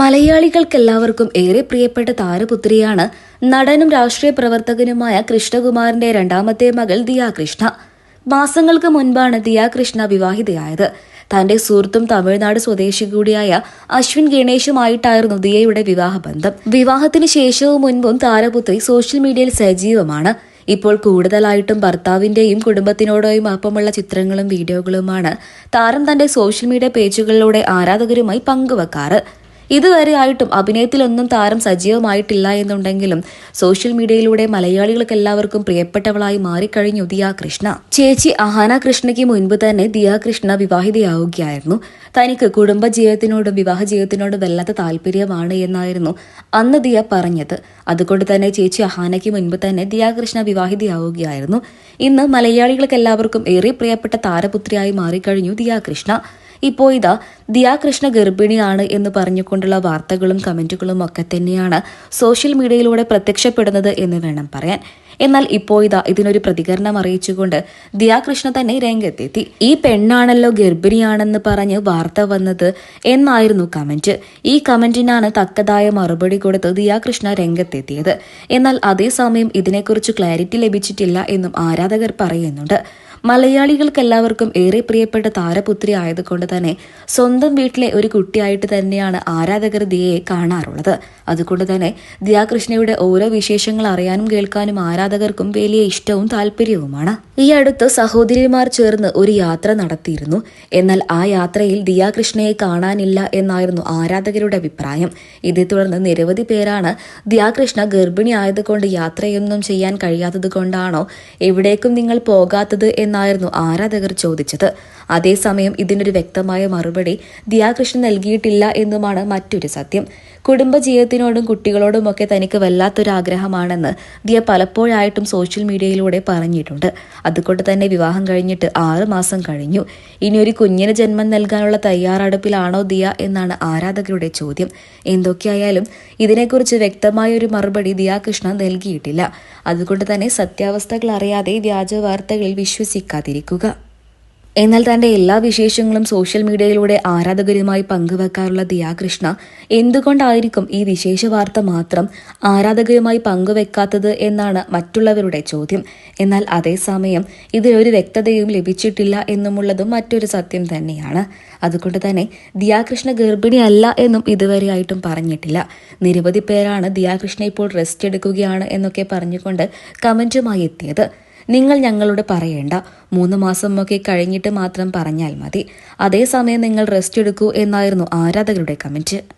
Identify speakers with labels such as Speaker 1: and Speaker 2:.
Speaker 1: മലയാളികൾക്കെല്ലാവർക്കും ഏറെ പ്രിയപ്പെട്ട താരപുത്രിയാണ് നടനും രാഷ്ട്രീയ പ്രവർത്തകനുമായ കൃഷ്ണകുമാറിന്റെ രണ്ടാമത്തെ മകൾ ദിയ കൃഷ്ണ മാസങ്ങൾക്ക് മുൻപാണ് ദിയ കൃഷ്ണ വിവാഹിതയായത്. തന്റെ സുഹൃത്തും തമിഴ്നാട് സ്വദേശി കൂടിയായ അശ്വിൻ ഗണേഷുമായിട്ടായിരുന്നു ദിയയുടെ വിവാഹബന്ധം. വിവാഹത്തിന് ശേഷവും മുൻപും താരപുത്രി സോഷ്യൽ മീഡിയയിൽ സജീവമാണ്. ഇപ്പോൾ കൂടുതലായിട്ടും ഭർത്താവിന്റെയും കുടുംബത്തിനോടൊയും ഒപ്പമുള്ള ചിത്രങ്ങളും വീഡിയോകളുമാണ് താരം തന്റെ സോഷ്യൽ മീഡിയ പേജുകളിലൂടെ ആരാധകരുമായി പങ്കുവെക്കാറ്. ഇതുവരെ ആയിട്ടും അഭിനയത്തിലൊന്നും താരം സജീവമായിട്ടില്ല എന്നുണ്ടെങ്കിലും സോഷ്യൽ മീഡിയയിലൂടെ മലയാളികൾക്ക് എല്ലാവർക്കും പ്രിയപ്പെട്ടവളായി മാറിക്കഴിഞ്ഞു ദിയ കൃഷ്ണ. ചേച്ചി അഹാന കൃഷ്ണയ്ക്ക് മുൻപ് തന്നെ ദിയ കൃഷ്ണ വിവാഹിതയാവുകയായിരുന്നു. തനിക്ക് കുടുംബജീവിതത്തിനോടും വിവാഹ ജീവിതത്തിനോടും വല്ലാത്ത താല്പര്യമാണ് എന്നായിരുന്നു അന്ന് ദിയ പറഞ്ഞത്. അതുകൊണ്ട് തന്നെ ചേച്ചി അഹാനയ്ക്ക് മുൻപ് തന്നെ ദിയ കൃഷ്ണ വിവാഹിതയാവുകയായിരുന്നു. ഇന്ന് മലയാളികൾക്ക് എല്ലാവർക്കും ഏറെ പ്രിയപ്പെട്ട താരപുത്രിയായി മാറിക്കഴിഞ്ഞു ദിയ കൃഷ്ണ. ഇപ്പോൾ ഇതാ ദിയാകൃഷ്ണ ഗർഭിണിയാണ് എന്ന് പറഞ്ഞുകൊണ്ടുള്ള വാർത്തകളും കമന്റുകളും ഒക്കെ തന്നെയാണ് സോഷ്യൽ മീഡിയയിലൂടെ പ്രത്യക്ഷപ്പെടുന്നത് എന്ന് വേണം പറയാൻ. എന്നാൽ ഇപ്പോൾ ഇതാ ഇതിനൊരു പ്രതികരണം അറിയിച്ചുകൊണ്ട് ദിയാകൃഷ്ണ തന്നെ രംഗത്തെത്തി. ഈ പെണ്ണാണല്ലോ ഗർഭിണിയാണെന്ന് പറഞ്ഞ് വാർത്ത വന്നത് എന്നായിരുന്നു കമന്റ് ഈ കമന്റിനാണ് തക്കതായ മറുപടി കൊടുത്ത് ദിയാകൃഷ്ണ രംഗത്തെത്തിയത്. എന്നാൽ അതേസമയം ഇതിനെക്കുറിച്ച് ക്ലാരിറ്റി ലഭിച്ചിട്ടില്ല എന്നും ആരാധകർ പറയുന്നുണ്ട്. മലയാളികൾക്കെല്ലാവർക്കും ഏറെ പ്രിയപ്പെട്ട താരപുത്രി ആയതുകൊണ്ട് തന്നെ സ്വന്തം വീട്ടിലെ ഒരു കുട്ടിയായിട്ട് തന്നെയാണ് ആരാധകർ ദിയയെ കാണാറുള്ളത്. അതുകൊണ്ട് തന്നെ ദിയാകൃഷ്ണയുടെ ഓരോ വിശേഷങ്ങൾ അറിയാനും കേൾക്കാനും ആരാധകർക്കും വലിയ ഇഷ്ടവും താല്പര്യവുമാണ്. ഈ അടുത്ത് സഹോദരിമാർ ചേർന്ന് ഒരു യാത്ര നടത്തിയിരുന്നു. എന്നാൽ ആ യാത്രയിൽ ദിയാകൃഷ്ണയെ കാണാനില്ല എന്നായിരുന്നു ആരാധകരുടെ അഭിപ്രായം. ഇതേ തുടർന്ന് നിരവധി പേരാണ് ദിയാകൃഷ്ണ ഗർഭിണി ആയതുകൊണ്ട് യാത്രയൊന്നും ചെയ്യാൻ കഴിയാത്തത് കൊണ്ടാണോ എവിടേക്കും നിങ്ങൾ പോകാത്തത് എന്നായിരുന്നു ആരാധകർ ചോദിച്ചത്. അതേസമയം ഇതിനൊരു വ്യക്തമായ മറുപടി ദിയാകൃഷ്ണൻ നൽകിയിട്ടില്ല എന്നുമാണ് മറ്റൊരു സത്യം. കുടുംബജീവിതത്തിനോടും കുട്ടികളോടുമൊക്കെ തനിക്ക് വല്ലാത്തൊരു ആഗ്രഹമാണെന്ന് ദിയ പലപ്പോഴായിട്ടും സോഷ്യൽ മീഡിയയിലൂടെ പറഞ്ഞിട്ടുണ്ട്. അതുകൊണ്ട് തന്നെ വിവാഹം കഴിഞ്ഞിട്ട് ആറ് മാസം കഴിഞ്ഞു. ഇനി ഒരു കുഞ്ഞിന് ജന്മം നൽകാനുള്ള തയ്യാറെടുപ്പിലാണോ ദിയ എന്നാണ് ആരാധകരുടെ ചോദ്യം. എന്തൊക്കെയായാലും ഇതിനെക്കുറിച്ച് വ്യക്തമായ ഒരു മറുപടി ദിയാകൃഷ്ണ നൽകിയിട്ടില്ല. അതുകൊണ്ട് തന്നെ സത്യാവസ്ഥകൾ അറിയാതെ വ്യാജ വാർത്തകളിൽ വിശ്വസിക്കാതിരിക്കുക എന്നാൽ തന്റെ എല്ലാ വിശേഷങ്ങളും സോഷ്യൽ മീഡിയയിലൂടെ ആരാധകരുമായി പങ്കുവെക്കാറുള്ള ദിയാകൃഷ്ണ എന്തുകൊണ്ടായിരിക്കും ഈ വിശേഷ വാർത്ത മാത്രം ആരാധകരുമായി പങ്കുവെക്കാത്തത് എന്നാണ് മറ്റുള്ളവരുടെ ചോദ്യം. എന്നാൽ അതേസമയം ഇതിലൊരു വ്യക്തതയും ലഭിച്ചിട്ടില്ല എന്നുമുള്ളതും മറ്റൊരു സത്യം തന്നെയാണ്. അതുകൊണ്ട് തന്നെ ദിയാകൃഷ്ണ ഗർഭിണിയല്ല എന്നും ഇതുവരെയായിട്ടും പറഞ്ഞിട്ടില്ല. നിരവധി പേരാണ് ദിയാകൃഷ്ണ ഇപ്പോൾ റെസ്റ്റ് എടുക്കുകയാണ് എന്നൊക്കെ പറഞ്ഞുകൊണ്ട് കമന്റുമായി എത്തിയത്. നിങ്ങൾ ഞങ്ങളോട് പറയേണ്ട. മൂന്ന് മാസമൊക്കെ കഴിഞ്ഞിട്ട് മാത്രം പറഞ്ഞാൽ മതി. അതേസമയം നിങ്ങൾ റെസ്റ്റ് എടുക്കൂ എന്നായിരുന്നു ആരാധകരുടെ കമന്റ്.